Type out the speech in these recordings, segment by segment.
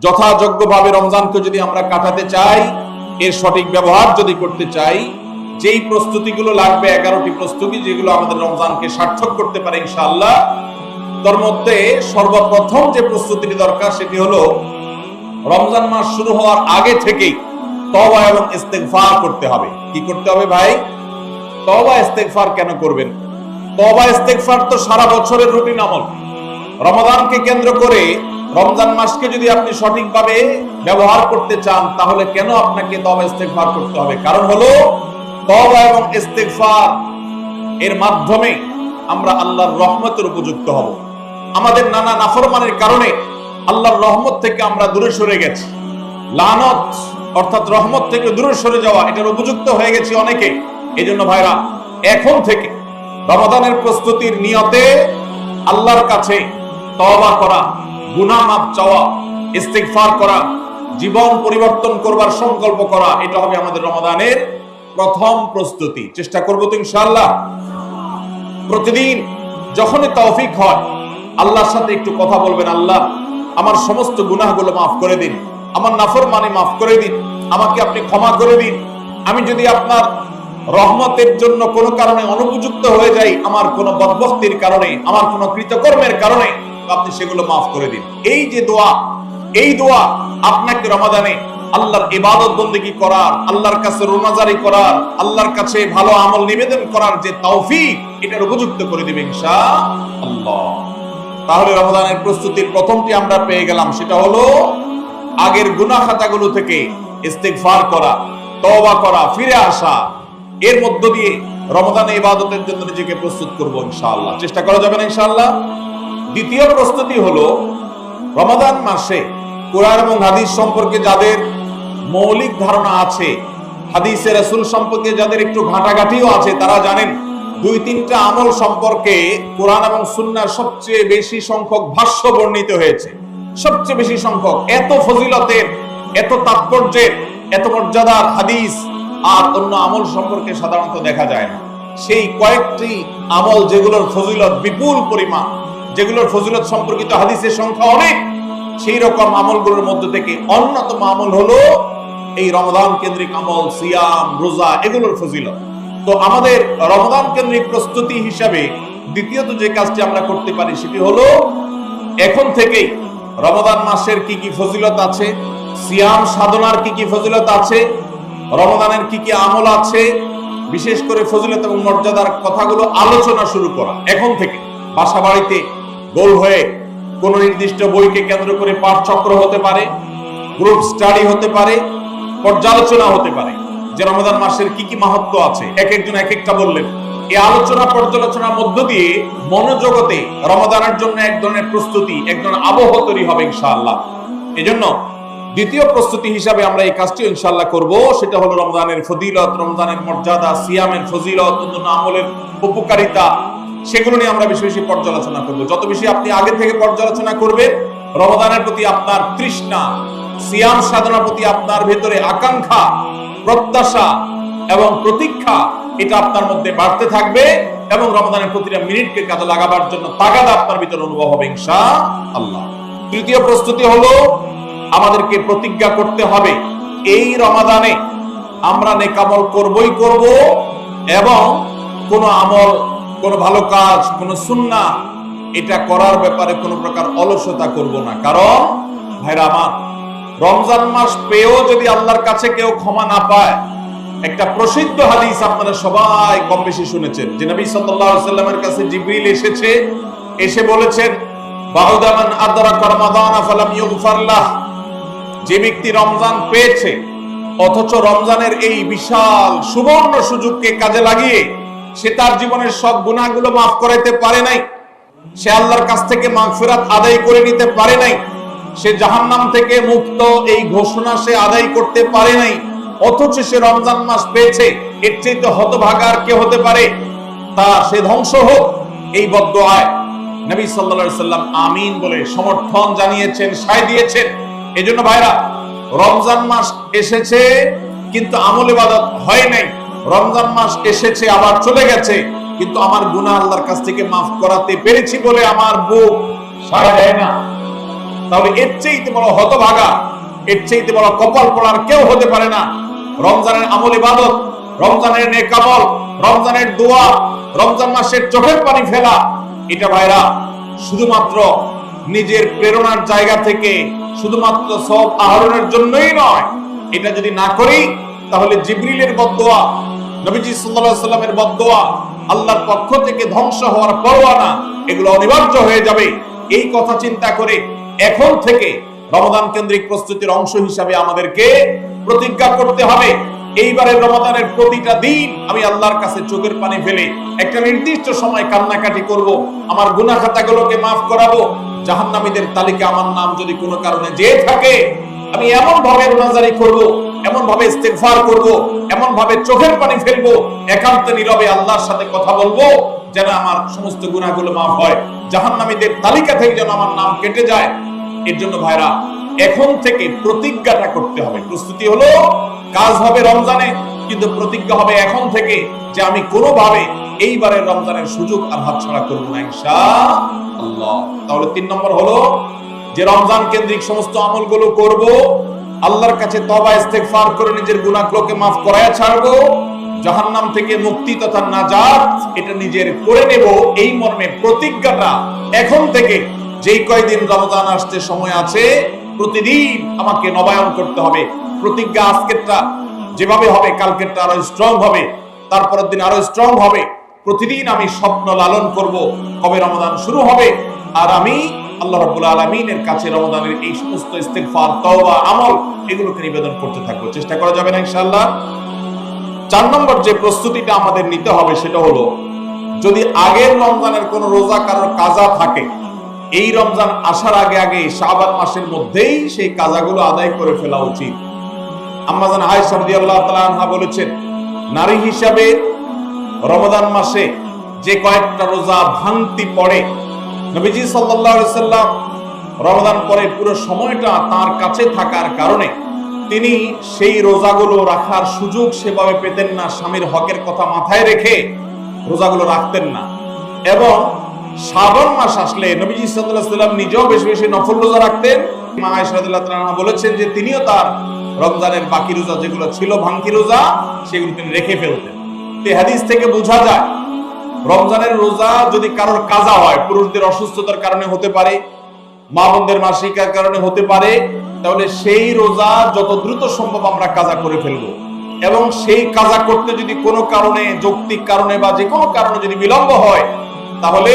যথাযোগ্যভাবে রমজানকে যদি আমরা কাটাতে চাই, এর সঠিক ব্যবহার যদি করতে চাই, যেই প্রস্তুতিগুলো লাগবে, এগারোটি প্রস্তুতি যেগুলো আমাদের রমজানকে সার্থক করতে পারে ইনশাআল্লাহ, তার মধ্যে সর্বপ্রথম যে প্রস্তুতিটি দরকার সেটি হলো, রমজান মাস শুরু হওয়ার আগে থেকেই তওবা এবং ইস্তেগফার করতে হবে। কি করতে হবে ভাই? তওবা, ইস্তেগফার কেন করবেন? তওবা, ইস্তেগফার তো সারা বছরের রুটিন আমল। রমাদানকে কেন্দ্র করে রমজান মাসকে যদি আপনি সঠিকভাবে ব্যবহার করতে চান, তাহলে কেন আপনাকে তওবা ইস্তেগফার করতে হবে? কারণ হলো, তওবা এবং ইস্তেগফার এর মাধ্যমে আমরা আল্লাহর রহমতের উপযুক্ত হব। আমাদের নানা নাফরমানের কারণে আল্লাহর রহমত থেকে আমরা দূরে সরে গেছি। লানত, অর্থাৎ রহমত থেকে দূরে সরে যাওয়া, এটার উপযুক্ত হয়ে গেছি অনেকে। এই জন্য ভাইরা, এখন থেকে রমাদানের প্রস্তুতির নিয়তে আল্লাহর কাছে তওবা করা গুনাহ মাপ চাওয়া, ইস্তিগফার করা, জীবন পরিবর্তন করবার সংকল্প করা, এটা হবে আমাদের রমাদানের প্রথম প্রস্তুতি। চেষ্টা করব তো ইনশাআল্লাহ। প্রতিদিন যখনই তৌফিক হয়, আল্লাহর সাথে একটু কথা বলবেন, আল্লাহ আমার সমস্ত গুনাহগুলো মাফ করে দিন, আমার নাফর মানে মাফ করে দিন, আমাকে আপনি ক্ষমা করে দিন। আমি যদি আপনার রহমতের জন্য কোনো কারণে অনুপযুক্ত হয়ে যাই, আমার কোনো বদবস্তির কারণে, আমার কোনো কৃতকর্মের কারণে আপনি সেগুলো মাফ করে দিন। এই যে দোয়া, এই দোয়া আপনাকে রমাদানে আল্লাহর ইবাদত বন্দেগি করার, আল্লাহর কাছে রোনাজারি করার, আল্লাহর কাছে ভালো আমল নিবেদন করার যে তৌফিক, এটার উপযুক্ত করে দিবে ইনশাআল্লাহ। তাহলে রমাদানের প্রস্তুতির প্রথমটি আমরা পেয়ে গেলাম, সেটা হলো আগের গুনাহ খাতাগুলো থেকে ইস্তেগফার করা, তওবা করা, ফিরে আসা। এর মধ্য দিয়ে রমাদানে ইবাদতের জন্য নিজেকে প্রস্তুত করব ইনশাআল্লাহ। চেষ্টা করা যাবে না ইনশাআল্লাহ? দ্বিতীয় প্রস্তুতি হলো রমাদান মাসে কোরআন এবং হাদিস সম্পর্কে যাদের মৌলিক ধারণা আছে, হাদিসে রাসূল সম্পর্কে যাদের একটু ঘাটাঘাটিও আছে, তারা জানেন দুই তিনটা আমল সম্পর্কে কোরআন এবং সুন্নাহ সবচেয়ে বেশি সংখ্যক ভাষ্য বর্ণিত হয়েছে। সবচেয়ে বেশি সংখ্যক, এত ফজিলতের, এত তাৎপর্যের, এত মর্যাদার হাদিস আর অন্য আমল সম্পর্কে সাধারণত দেখা যায় না। সেই কয়েকটি আমল যেগুলোর ফজিলত বিপুল পরিমাণ যেগুলোর ফজিলত সম্পর্কিত হাদিসের সংখ্যা অনেক, সেই রকম আমলগুলোর মধ্যে থেকে অন্যতম আমল হলো এই রমদান কেন্দ্রিক আমল, সিয়াম, রোজা, এগুলোর ফজিলত। তো আমাদের রমদান কেন্দ্রিক প্রস্তুতি হিসাবে দ্বিতীয়ত যে কাজটি আমরা করতে পারি সেটি হলো, এখন থেকেই রমদান মাসের কি কি ফজিলত আছে, সিয়াম সাধনার কি কি ফজিলত আছে রমদানের কি কি আমল আছে, বিশেষ করে ফজিলত এবং মর্যাদার কথাগুলো আলোচনা শুরু করা। এখন থেকে বাসা বাড়িতে গোল হয়ে কোন নির্দিষ্ট বইকে কেন্দ্র করে পাঠচক্র হতে পারে, গ্রুপ স্টাডি হতে পারে, পর্যালোচনা হতে পারে। যে রমজান মাসের কি কি মাহাত্ম আছে? এক একজন এক একটা বললেন। এই আলোচনা পর্যালোচনার মধ্য দিয়ে মনোজগতে রমাদানের জন্য এক ধরনের প্রস্তুতি, এক ধরনের আবহ তৈরি হবে ইনশাআল্লাহ। এজন্য দ্বিতীয় প্রস্তুতি হিসাবে আমরা এই কাজটি ইনশাআল্লাহ করব। সেটা হলো রমজানের ফজিলত, রমজানের মর্যাদা, সিয়ামের ফজিলত, অন্যান্য আমলের উপকারিতা সেগুলো নিয়ে আমরা বেশি বেশি পর্যালোচনা করব। যত বেশি আপনি আগে থেকে পর্যালোচনা করবেন রমদানের প্রতি আপনার তৃষ্ণা, সিয়াম সাধনার প্রতি আপনার ভেতরে আকাঙ্ক্ষা, প্রত্যাশা এবং প্রতীক্ষা, এটা আপনার মধ্যে বাড়তে থাকবে এবং রমদানের প্রতিটা মিনিটকে কাজে লাগাবার জন্য তাগাদা আপনার ভিতরে অনুভব হবে ইনশা আল্লাহ তৃতীয় প্রস্তুতি হলো, আমাদেরকে প্রতিজ্ঞা করতে হবে, এই রমাদানে আমরা নেকামল করবই করব এবং কোন আমল কোন ভালো কাজ, কোন সুন্না, এটা করার ব্যাপারে কোনো প্রকার অলসতা করব না। কারণ, ভাইরা আমার, রমজান মাস পেয়েও যদি আল্লাহর কাছে কেউ ক্ষমা না পায়, একটা প্রসিদ্ধ হাদিস আপনারা সবাই কম বেশি শুনেছেন, যে নবী সাল্লামের কাছে জিবরিল এসেছে, এসে বলেছেন বাহুদামান আদরাক রমাদান ফালাম ইউগফার লাহ যে ব্যক্তি রমজান পেয়েছে, অথচ রমজানের এই বিশাল সুবর্ণ সুযোগকে কাজে লাগিয়ে সে তার জীবনের সব গুণাগুলো মাফ করাইতে পারে নাই। সে আল্লাহর কাছ থেকে মাগফিরাত আদায় করে নিতে পারে নাই। সে জাহান্নাম থেকে মুক্ত এই ঘোষণা সে আদায় করতে পারে নাই। অথচ সে রমজান মাস পেয়েছে, এর চাইতে হতভাগার কে হতে পারে? তা সে ধ্বংস হোক, এই বদ্ধ আয় নবী সাল্লাল্লাহু সাল্লাম আমিন বলে সমর্থন জানিয়েছেন, সায় দিয়েছেন। এজন্য ভাইরা, রমজান মাস এসেছে, কিন্তু আমল ইবাদত হয় নাই। রমজান মাস এসেছে, আবার চলে গেছে। কিন্তু আমার গুনাহ আল্লাহর কাছ থেকে মাফ করাতে পেরেছি বলে আমার বুক সাড়া দেয় না। তাহলে এর চেয়েতে বড় হতভাগা, এর চেয়েতে বড় কপাল পড়ার কেউ হতে পারে না। রমজানের আমল ইবাদত, রমজানের নেকামল রমজানের দোয়া, রমজান মাসের চোখের পানি ফেলা, এটা ভাইরা শুধুমাত্র নিজের প্রেরণার জায়গা থেকে শুধুমাত্র সব আহরণের জন্যই নয়। এটা যদি না করি, তাহলে জিবরিলের বদোয়া নবীজি আলাইহি সাল্লামের আল্লাহর পক্ষ থেকে ধ্বংস হওয়ার পরোয়ানা এগুলো অনিবার্য হয়ে যাবে। এই কথা চিন্তা করে এখন থেকে কেন্দ্রিক প্রস্তুতির অংশ হিসাবে আমাদেরকে প্রতিজ্ঞা করতে হবে। রমাদানের প্রতিটা দিন আমি আল্লাহর কাছে চোখের পানি ফেলে একটা নির্দিষ্ট সময় কান্নাকাটি করব, আমার গুনাহ খাতাগুলোকে মাফ করাবো, জাহান্নামীদের তালিকা আমার নাম যদি কোনো কারণে যে থাকে, আমি এমন ভাবে রোনাজারি করব এমন ভাবে ইস্তেগফার করব এমন ভাবে চোখের পানি ফেলব, একান্ত নীরবে আল্লাহর সাথে কথা বলব, যেন আমার সমস্ত গুনাহগুলো মাফ হয়। জাহান্নামীদের তালিকা থেকে যেন আমার নাম কেটে যায়। এর জন্য ভাইরা, এখন থেকে প্রতিজ্ঞাটা করতে হবে। প্রস্তুতি হলো, কাজ হবে রমজানে, কিন্তু প্রতিজ্ঞা হবে এখন থেকে যে আমি কোনোভাবে এইবারের রমজানের সুযোগ আর হাতছাড়া করব না, ইনশাআল্লাহ। তাহলে তিন নম্বর হলো, যে রমজান কেন্দ্রিক সমস্ত আমলগুলো করব আল্লাহর কাছে তবা ইস্তেগফার করে নিজের গুনাহগুলোকে মাফ করায় ছাড়বো। জাহান্নাম থেকে মুক্তি তথা নাজাত, এটা নিজের করে নেব। এই মর্মে প্রতিজ্ঞাটা এখন থেকে যেই কয়দিন রমজান আসতে সময় আছে, প্রতিদিন আমাকে নবায়ন করতে হবে। প্রতিজ্ঞা আজকেরটা যেভাবে হবে, কালকেরটা আরও স্ট্রং হবে, তারপরের দিন আরও স্ট্রং হবে। প্রতিদিন আমি স্বপ্ন লালন করব, কবে রমজান শুরু হবে, আর আমি আল্লাহ রাব্বুল আলামিনের কাছে রমজানের এই সমস্ত ইস্তেগফার, তওবা, আমল এগুলোকে নিবেদন করতে থাকব। চেষ্টা করা যাবে না ইনশাআল্লাহ? চার নম্বর যে প্রস্তুতিটা আমাদের নিতে হবে সেটা হলো, যদি আগের রমজানের কোন রোজা কারোর কাজা থাকে, এই রমজান আসার আগে আগে শাবান মাসের মধ্যেই সেই কাজাগুলো আদায় করে ফেলা উচিত। আম্মাজান আয়েশা রাদিয়াল্লাহু তাআলা আনহা বলেছেন, নারী হিসাবে রমজান মাসে যে কয়েকটা রোজা ভাঙতি পড়ে নবীজি আলাইহি সাল্লাম রমজান পরে পুরো সময়টা তার কাছে থাকার কারণে তিনি সেই রোজাগুলো রাখার সুযোগ সেভাবে পেতেন না, স্বামীর হকের কথা মাথায় রেখে রোজাগুলো রাখতেন না। এবং শ্রাবণ মাস আসলে নবীজি আলাইহি সাল্লাম নিজেও বেশি বেশি নফল রোজা রাখতেন। মা তাআলা বলেছেন যে তিনিও তার রমজানের বাকি রোজা যেগুলো ছিল ভাঙকি রোজা, সেগুলো তিনি রেখে ফেলতেন। হাদিস থেকে বোঝা যায় রমজানের রোজা যদি কারোর কাজা হয়, পুরুষদের অসুস্থতার কারণে হতে পারে মা বোনদের মাসিকার কারণে হতে পারে, তাহলে সেই রোজা যত দ্রুত সম্ভব আমরা কাজা করে ফেলব। এবং সেই কাজা করতে যদি কোনো কারণে, যৌক্তিক কারণে বা যে কোনো কারণে যদি বিলম্ব হয়, তাহলে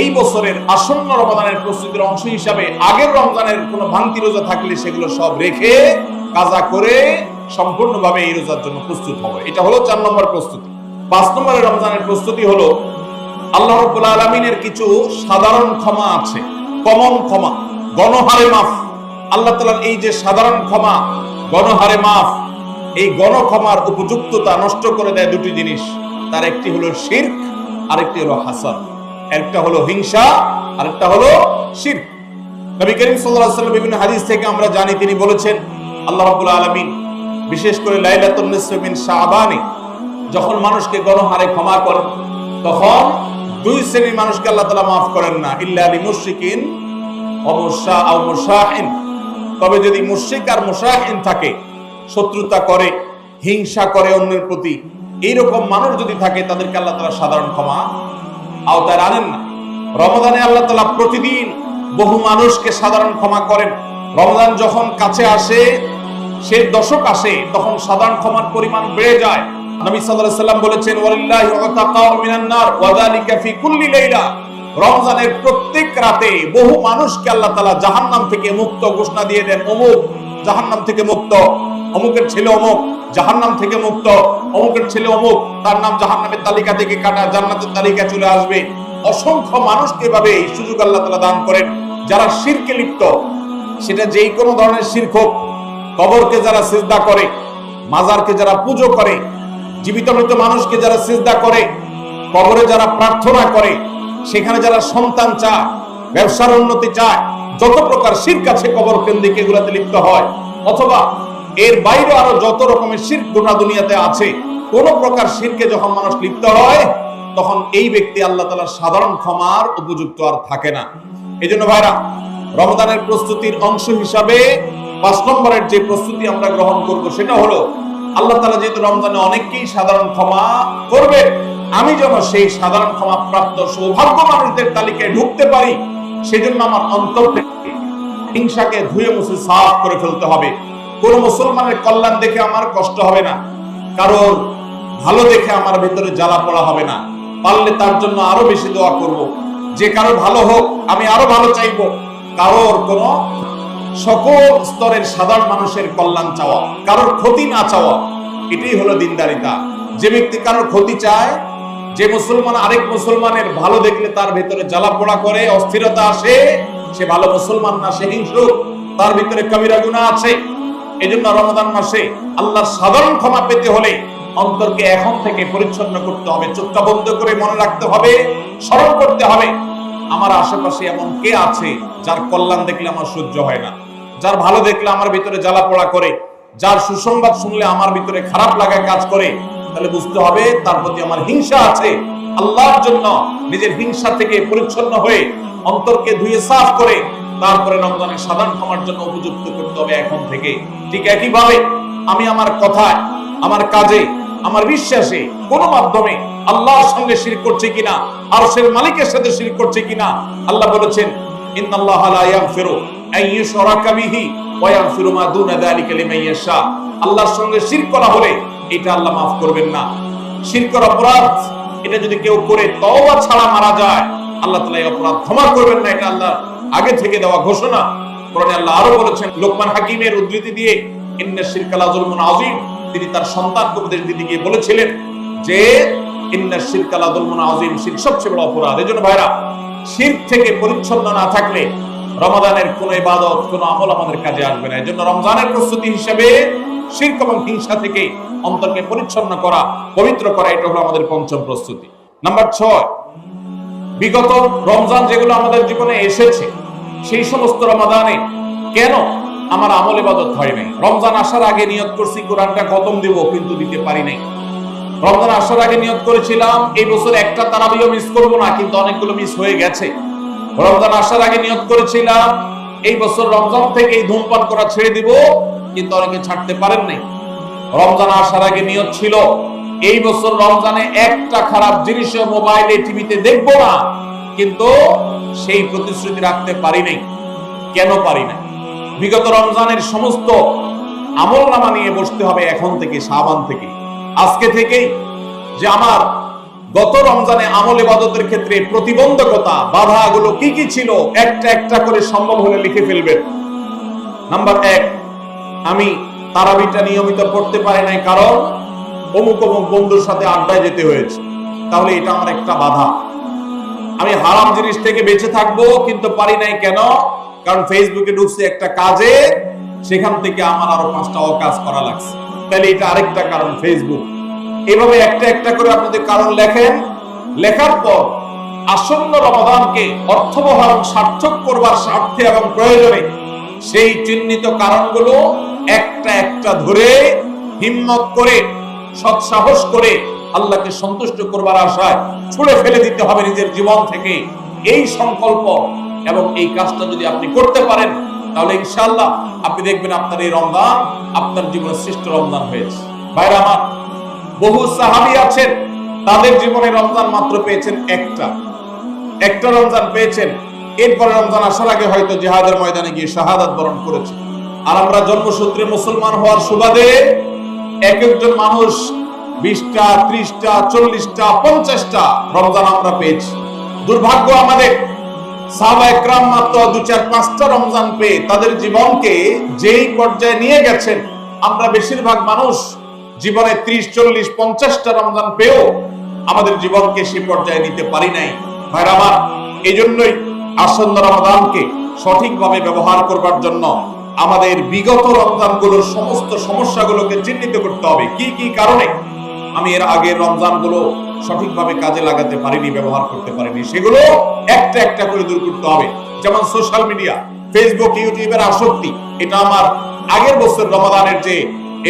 এই বছরের আসন্ন রমজানের প্রস্তুতির অংশ হিসাবে আগের রমজানের কোনো ভাঙতি রোজা থাকলে সেগুলো সব রেখে কাজা করে সম্পূর্ণভাবে এই রোজার জন্য প্রস্তুত হবে। এটা হলো চার নম্বর প্রস্তুতি। পাঁচ নম্বরের রমজানের প্রস্তুতি হলো, আল্লাহ রব্বুল আলমিনের কিছু সাধারণ ক্ষমা আছে, কমন ক্ষমা, গণহারে মাফ। আল্লাহ তালার এই যে সাধারণ ক্ষমা, গণহারে মাফ, এই গণ ক্ষমার উপযুক্ততা নষ্ট করে দেয় দুটি জিনিস। তার একটি হলো শির্ক, আরেকটি হলো হাসান। একটা হলো হিংসা, আরেকটা হলো শির্ক। নবী করিম ওয়াসাল্লাম বিভিন্ন হাদিস থেকে আমরা জানি, তিনি বলেছেন, আল্লাহ রাব্বুল আলামিন, বিশেষ করে মিন শাবানে যখন মানুষকে গণহারে ক্ষমা করেন তখন দুই শ্রেণির মানুষকে আল্লাহ তাআলা মাফ করেন না। ইল্লা আলি মুশরিকিন ওয়া মুশা আও তবে যদি মুশরিক আর মুশাহিন থাকে, শত্রুতা করে, হিংসা করে অন্যের প্রতি, এইরকম মানুষ যদি থাকে, তাদেরকে আল্লাহ তাআলা সাধারণ ক্ষমা আওতায় আনেন না। রমজানে আল্লাহ তাআলা প্রতিদিন বহু মানুষকে সাধারণ ক্ষমা করেন। রমজান যখন কাছে আসে, সে দশক আসে, তখন সাধারণ ক্ষমার পরিমাণ বেড়ে যায়। নবী সাল্লাল্লাহু আলাইহি বলেছেন ওয়াতাকাউ মিনান নার ওয়া যালিকা ফি কুল্লি লাইলা। রমজানের প্রত্যেক রাতে বহু মানুষকে আল্লাহ তাআলা জাহান্নাম থেকে মুক্ত ঘোষণা দিয়ে দেন, অমুক জাহান্নাম থেকে মুক্ত, অমুকের ছেলে অমুক, জাহান্নাম থেকে মুক্ত, অমুকের ছেলে অমুক, তার নাম জাহান্নামের তালিকা থেকে কাটা, জান্নাতের তালিকা চলে আসবে। অসংখ্য মানুষকে এভাবে সুযোগ আল্লাহ তাআলা দান করেন, যারা শিরকে লিপ্ত। সেটা যেই কোনো ধরনের শিরক হোক, কবরকে যারা সিজদা করে, মাজারকে যারা পুজো করে জীবিত মৃত মানুষকে যারা সিজদা করে, কবরে যারা প্রার্থনা করে, সেখানে যারা সন্তান চায়, ব্যবসার উন্নতি চায়, যত প্রকার শির্ক আছে কবর কেন্দ্রিক এগুলাতে লিপ্ত হয়, অথবা এর বাইরে আরও যত রকমের শির্ক গোটা দুনিয়াতে আছে, কোন প্রকার শিরকে যখন মানুষ লিপ্ত হয়, তখন এই ব্যক্তি আল্লাহ তাআলার সাধারণ ক্ষমার উপযুক্ত আর থাকে না। এই জন্য ভাইরা রমদানের প্রস্তুতির অংশ হিসাবে পাঁচ নম্বরের যে প্রস্তুতি আমরা গ্রহণ করব, সেটা হলো আল্লাহ তালা যেহেতু রমজানে অনেককেই সাধারণ ক্ষমা করবে, আমি যেন সেই সাধারণ ক্ষমা প্রাপ্ত সৌভাগ্য মানুষদের তালিকায় ঢুকতে পারি, সেজন্য আমার অন্তর থেকে হিংসাকে ধুয়ে মুছে সাফ করে ফেলতে হবে। কোন মুসলমানের কল্যাণ দেখে আমার কষ্ট হবে না কারোর ভালো দেখে আমার ভিতরে জ্বালা পড়া হবে না। পারলে তার জন্য আরও বেশি দোয়া করব। যে কারও ভালো হোক, আমি আরও ভালো চাইব। কারোর কোন সকল স্তরের সাধারণ মানুষের কল্যাণ চাওয়া, কারোর ক্ষতি না চাওয়া, এটাই হলো দিনদারিতা। যে ব্যক্তি কারোর ক্ষতি চায়, যে মুসলমান আরেক মুসলমানের ভালো দেখলে তার ভেতরে জ্বালা পোড়া করে, অস্থিরতা আসে, সে ভালো মুসলমান না, সে হিংসুক, তার ভিতরে কবিরা গুণা আছে। এজন্য রমজান মাসে আল্লাহর সাধারণ ক্ষমা পেতে হলে অন্তরকে এখন থেকে পরিচ্ছন্ন করতে হবে, চোখটা বন্ধ করে মনে রাখতে হবে, স্মরণ করতে হবে। আমার আশেপাশে এমন কে আছে যার কল্যাণ দেখলে আমার সহ্য হয় না? যার ভালো দেখলে আমার ভিতরে জ্বালা পোড়া করে, যার সুসংবাদ শুনলে আমার ভিতরে খারাপ লাগা কাজ করে, তাহলে বুঝতে হবে তার প্রতি আমার হিংসা আছে। আল্লাহর জন্য নিজের হিংসা থেকে পরিচ্ছন্ন হয়ে অন্তরকে ধুয়ে সাফ করে, তারপরে রমজানের সাধারণ ক্ষমার জন্য উপযুক্ত করতে হবে এখন থেকে। ঠিক একইভাবে আমি আমার কথায়, আমার কাজে, আমার বিশ্বাসে কোনো মাধ্যমে আল্লাহর সঙ্গে শির করছে কিনা আর সে মালিকের সাথে শির করছে কিনা, আল্লাহ বলেছেন, ইন্নাল্লাহ লা ইয়াগফিরু বিহি ওয়া ইয়াগফিরু মা দুনা যালিকা লিমান ইয়াশা আল্লাহর সঙ্গে করা হলে এটা আল্লাহ করবেন না। অপরাধ, এটা যদি কেউ করে তওবা ছাড়া মারা যায়, আল্লাহ তাআলা এই অপরাধ ক্ষমা করবেন না, এটা আল্লাহ আগে থেকে দেওয়া ঘোষণা। কোরআনে আল্লাহ আরও বলেছেন, লোকমান হাকিমের উদ্ধৃতি দিয়ে ইন্না শিরকা লা যুলমুন আযীম তিনি তার সন্তানকে উপদেশ দিতে গিয়ে বলেছিলেন যে ইন্না শিরকা লা যুলমুন আযীম শিরক সবচেয়ে বড় অপরাধ। এজন্য ভাইরা শিরক থেকে পরিচ্ছন্ন না থাকলে রমাদানের ইবাদত আমল আমাদের কাজে আসবে না। এজন্য রমজানের প্রস্তুতি হিসেবে শিরক এবং হিংসা থেকে অন্তরকে পরিচ্ছন্ন করা, পবিত্র করা, এটা হলো আমাদের পঞ্চম প্রস্তুতি। নাম্বার বিগত রমজান যেগুলো আমাদের জীবনে এসেছে, সেই সমস্ত রমাদানে কেন আমার আমল ইবাদত হয় নাই? রমজান আসার আগে নিয়ত করছি, কোরআনটা খতম দিব, কিন্তু দিতে পারি নাই। রমজান আসার আগে নিয়ত করেছিলাম, এই বছর একটা তারাবিও মিস করব না, কিন্তু অনেকগুলো মিস হয়ে গেছে। রমজান আসার আগে নিয়ত করেছিলাম, এই বছর রমজান থেকে এই ধূমপান করা ছেড়ে দিব, কিন্তু অনেকে ছাড়তে পারেন নাই। রমজান আসার আগে নিয়ত ছিল, এই বছর রমজানে একটা খারাপ জিনিস মোবাইলে, টিভিতে দেখব না, কিন্তু সেই প্রতিশ্রুতি রাখতে পারি নাই। কেন পারি না বিগত রমজানের সমস্ত আমল নামা নিয়ে বসতে হবে এখন থেকে সাবান থেকে। আজকে থেকেই যে আমার গত রমজানে আমল ইবাদতের ক্ষেত্রে প্রতিবন্ধকতা, বাধাগুলো কি কি ছিল, একটা একটা করে সম্ভব হলে লিখে ফেলবেন। নাম্বার এক, আমি তারাবিটা নিয়মিত পড়তে পারি নাই কারণ অমুক অমুক বন্ধুর সাথে আড্ডায় যেতে হয়েছে। তাহলে এটা আমার একটা বাধা। আমি হারাম জিনিস থেকে বেঁচে থাকব, কিন্তু পারি নাই কেন? কারণ ফেসবুকে ঢুকছে একটা কাজে, সেখান থেকে আমার আরও পাঁচটা অকাজ করা লাগছে। তাহলে এটা আরেকটা কারণ ফেসবুক এভাবে একটা একটা করে আপনাদের কারণ লেখেন, লেখার পর আসন্ন রমাদানকে অর্থবহ এবং সার্থক করবার স্বার্থে এবং প্রয়োজনে সেই চিহ্নিত কারণগুলো একটা একটা ধরে হিম্মত করে, সৎসাহস করে আল্লাহকে সন্তুষ্ট করবার আশায় ছুড়ে ফেলে দিতে হবে নিজের জীবন থেকে। এই সংকল্প এবং এই কাজটা যদি আপনি করতে পারেন তাহলে ইনশাআল্লাহ আপনি দেখবেন আপনার এই রমজান, আপনার জীবনের শ্রেষ্ঠ রমজান হয়েছে। ভাইরা আমার, বহু সাহাবি আছেন, তাদের জীবনে রমজান মাত্র পেয়েছেন একটা। একটা রমজান পেয়েছেন, এরপরে রমজান আসার আগে হয়তো জিহাদের ময়দানে গিয়ে শাহাদাত বরণ করেছে। আর আমরা জন্মসূত্রে মুসলমান হওয়ার সুবাদে এক একজন মানুষ বিশটা, ত্রিশটা, চল্লিশটা, পঞ্চাশটা রমজান আমরা পেয়েছি। দুর্ভাগ্য আমাদের আমাদের জীবনকে সে পর্যায়ে নিতে পারি নাই। আমার এই জন্যই আসন্ন রমজানকে সঠিকভাবে ব্যবহার করবার জন্য আমাদের বিগত রমজানগুলোর সমস্ত সমস্যাগুলোকে চিহ্নিত করতে হবে। কি কি কারণে? আমি এর আগের রমজানগুলো সঠিকভাবে কাজে লাগাতে পারিনি, ব্যবহার করতে পারিনি। সেগুলো একটা একটা করে দূর করতে হবে। যেমন সোশ্যাল মিডিয়া ফেসবুক ইউটিউবের আসক্তি, এটা আমার আগের বছর রমাদানের যে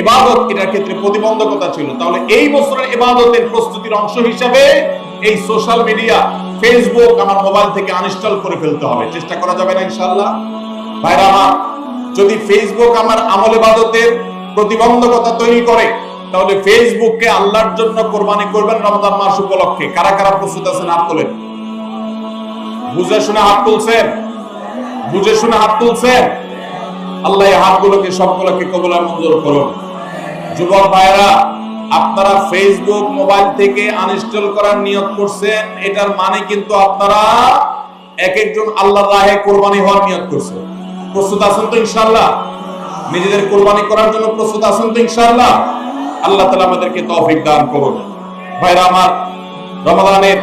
এবাদত, এটার ক্ষেত্রে প্রতিবন্ধকতা ছিল। তাহলে এই বছরের এবাদতের প্রস্তুতির অংশ হিসাবে এই সোশ্যাল মিডিয়া ফেসবুক আমার মোবাইল থেকে আনইনস্টল করে ফেলতে হবে। চেষ্টা করা যাবে না ইনশাআল্লাহ? ভাইরা আমার, যদি ফেসবুক আমার আমল বাদতের প্রতিবন্ধকতা তৈরি করে তাহলে ফেসবুককে আল্লাহর জন্য কোরবানি করবেন রমজান মাস উপলক্ষে। কারা কারা প্রস্তুত আছেন হাত তোলেন? বুঝে শুনে হাত তুলছেন? বুঝে শুনে হাত তুলছেন? আল্লাহ এই হাতগুলোকে সবগুলোকে কবুল মঞ্জুর করুন। যুবক ভাইরা আপনারা ফেসবুক মোবাইল থেকে আনইনস্টল করার নিয়ত করছেন, এটার মানে কিন্তু আপনারা এক একজন আল্লাহর রাহে কোরবানি হওয়ার নিয়ত করছেন। প্রস্তুত আছেন তো ইনশাআল্লাহ? নিজেদের কোরবানি করার জন্য প্রস্তুত আছেন তো ইনশাআল্লাহ? আল্লাহ তাআলা আমাদেরকে তৌফিক দান করুন। ভাইরা আমার, রমাদানের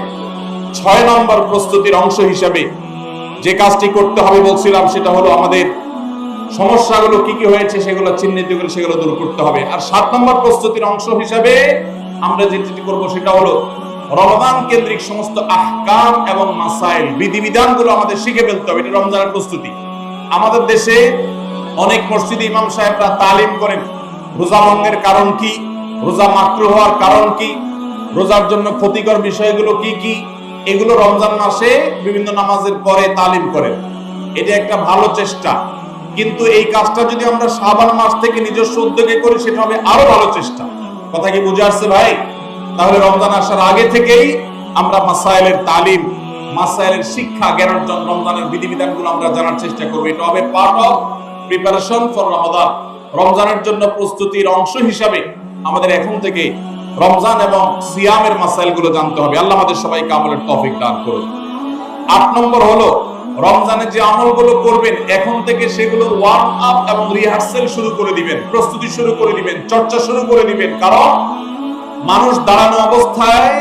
ছয় নম্বর প্রস্তুতির অংশ হিসেবে যে কাজটি করতে হবে বলছিলাম, সেটা হলো আমাদের সমস্যাগুলো কি কি হয়েছে সেগুলো চিহ্নিত করে সেগুলো দূর করতে হবে। আর সাত নম্বর প্রস্তুতির অংশ হিসেবে আমরা যেটি করব সেটা হলো রমজান কেন্দ্রিক সমস্ত আহকাম এবং মাসাইল, বিধিবিধানগুলো আমাদের শিখে ফেলতে হবে। এটা রমজানের প্রস্তুতি। আমাদের দেশে অনেক মসজিদে ইমাম সাহেবরা তালিম করেন। রোজা ভঙ্গের কারণ কি? রোজা মাকরু হওয়ার কারণ কি? রোজার জন্য ক্ষতিকর বিষয়গুলো কি কি? এগুলো রমজান মাসে বিভিন্ন নামাজের পরে তালিম করেন। এটা একটা ভালো চেষ্টা। কিন্তু এই কাজটা যদি আমরা শাবান মাস থেকে নিজস্ব উদ্যোগে করি, সেটা হবে আরও ভালো চেষ্টা। কথা কি বুঝে আসছে ভাই? তাহলে রমজান আসার আগে থেকেই আমরা মাসাইলের তালিম মাসাইলের শিক্ষা, জ্ঞান অর্জন, রমজানের বিধিবিধানগুলো আমরা জানার চেষ্টা করব। এটা হবে part of preparation for Ramadan রমজানের জন্য প্রস্তুতির অংশ হিসাবে আমাদের এখন থেকে রমজান এবং সিয়ামের মাসাইলগুলো জানতে হবে। আল্লাহ আমাদের সবাইকে আমলের তৌফিক দান করুন। আট নম্বর হলো, রমজানে যে আমলগুলো করবেন, এখন থেকে সেগুলো ওয়ার্ম আপ এবং রিহার্সেল শুরু করে দিবেন, প্রস্তুতি শুরু করে দিবেন, চর্চা শুরু করে দিবেন। কারণ মানুষ দাঁড়ানো অবস্থায়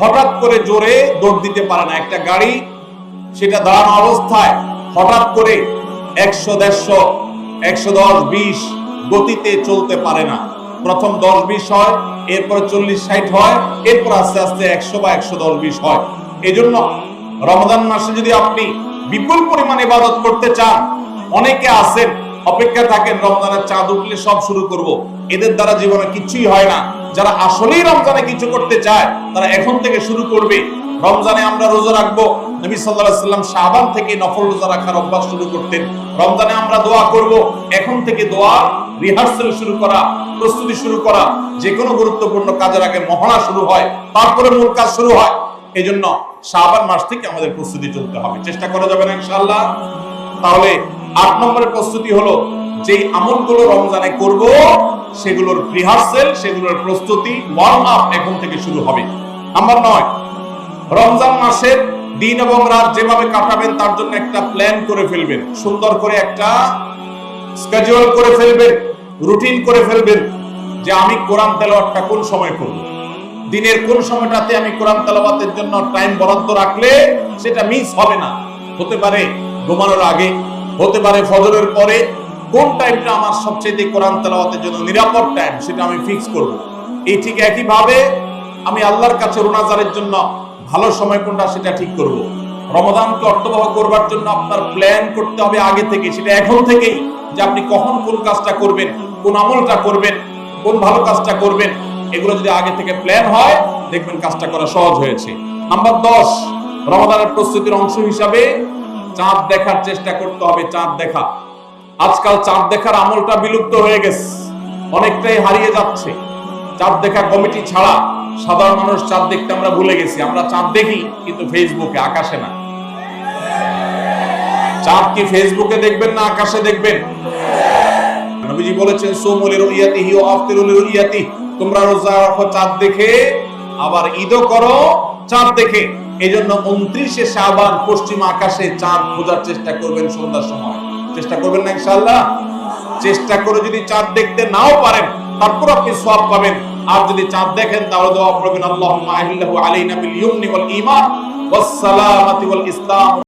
হঠাৎ করে জোরে দৌড় দিতে পারে না। একটা গাড়ি সেটা দাঁড়ানো অবস্থায় হঠাৎ করে একশো, দেড়শো, একশো দশ, বিশ গতিতে চলতে পারে না। প্রথম দশ বিশ হয়, এরপর চল্লিশ ষাট হয়, এরপর আস্তে আস্তে একশো বা একশো দশ বিশ হয়। এই জন্য রমজান মাসে যদি আপনি বিপুল পরিমাণে ইবাদত করতে চান, অনেকে আছেন অপেক্ষা থাকেন, রমজানের চাঁদ উঠলে সব শুরু করব। এদের দ্বারা জীবনে কিছুই হয় না। যারা আসলেই রমজানে কিছু করতে চায়, তারা এখন থেকে শুরু করবে। রমজানে আমরা রোজা রাখব। নবী আলাইহি সাল্লাম শাবান থেকে নফল রোজা রাখার অভ্যাস শুরু করতেন। রমজানে আমরা দোয়া করব। এখন থেকে দোয়া, রিহার্সাল শুরু করা, প্রস্তুতি শুরু করা যে কোনো গুরুত্বপূর্ণ কাজের আগে মহড়া শুরু হয়, তারপরে মূল কাজ শুরু হয়। এই জন্য শাবান মাস থেকে আমাদের প্রস্তুতি চলতে হবে। চেষ্টা করা যাবে না ইনশাআল্লাহ। তাহলে আট নম্বরের প্রস্তুতি হলো যে আমলগুলো রমজানে করব, সেগুলোর রিহার্সেল, সেগুলোর প্রস্তুতি ওয়ার্ম আপ এখন থেকে শুরু হবে। নাম্বার নয় রমজান মাসের দিন এবং রাত যেভাবে কাটাবেন, তার জন্য একটা প্ল্যান করে ফেলবেন। সুন্দর করে একটা স্কেজুয়াল করে ফেলবেন রুটিন করে ফেলবেন যে আমি কোরআন তেলাওয়াতটা কোন সময় করব দিনের কোন সময়টাতে আমি কোরআন তেলাওয়াতের জন্য টাইম বরাদ্দ রাখলে সেটা মিস হবে না। হতে পারে ঘুমানোর আগে, হতে পারে ফজরের পরে, কোন টাইমটা আমার সবচেয়ে কোরআন তেলাওয়াতের জন্য নিরাপদ টাইম সেটা আমি ফিক্স করব। এই ঠিক একইভাবে আমি আল্লাহর কাছে রোনাজারের জন্য ভালো সময় কোনটা, সেটা ঠিক করব। রমদানকে অর্থবহ করবার জন্য আপনার প্ল্যান করতে হবে আগে থেকে, সেটা এখন থেকেই যে আপনি কখন কোন কাজটা করবেন, কোন আমলটা করবেন, কোন ভালো কাজটা করবেন, এগুলো যদি আগে থেকে প্ল্যান হয়, দেখবেন কাজটা করা সহজ হয়েছে। নাম্বার দশ রমাদানের প্রস্তুতির অংশ হিসাবে চাঁদ দেখার চেষ্টা করতে হবে, চাঁদ দেখা। আজকাল চাঁদ দেখার আমলটা বিলুপ্ত হয়ে গেছে, অনেকটাই হারিয়ে যাচ্ছে। চাঁদ দেখা কমিটি ছাড়া সাধারণ মানুষ চাঁদ দেখতে আমরা ভুলে গেছি। আমরা চাঁদ দেখি, কিন্তু ফেসবুকে আকাশে না। চাঁদ কি ফেসবুকে দেখবেন না আকাশে দেখবেন? নবীজি বলেছেন সোমুলি রুইয়াতিহি ওয়া আফতিরুলি রুইয়াতিহি তোমরা রোজা রাখো চাঁদ দেখে, আবার ঈদও করো চাঁদ দেখে। এই জন্য উনত্রিশে শাবান পশ্চিম আকাশে চাঁদ খোঁজার চেষ্টা করবেন সন্ধ্যার সময়। চেষ্টা করবেন না ইনশাআল্লাহ? চেষ্টা করে যদি চাঁদ দেখতে নাও পারেন, তারপর আপনি সওয়াব পাবেন। আর যদি চাঁদ দেখেন, তাহলে দোয়া করবেন আল্লাহ আহিল্লাহু আলাইনা বিল ইয়ুমনি ওয়াল ঈমান ওয়াস সালামাতি ওয়াল ইসলাম।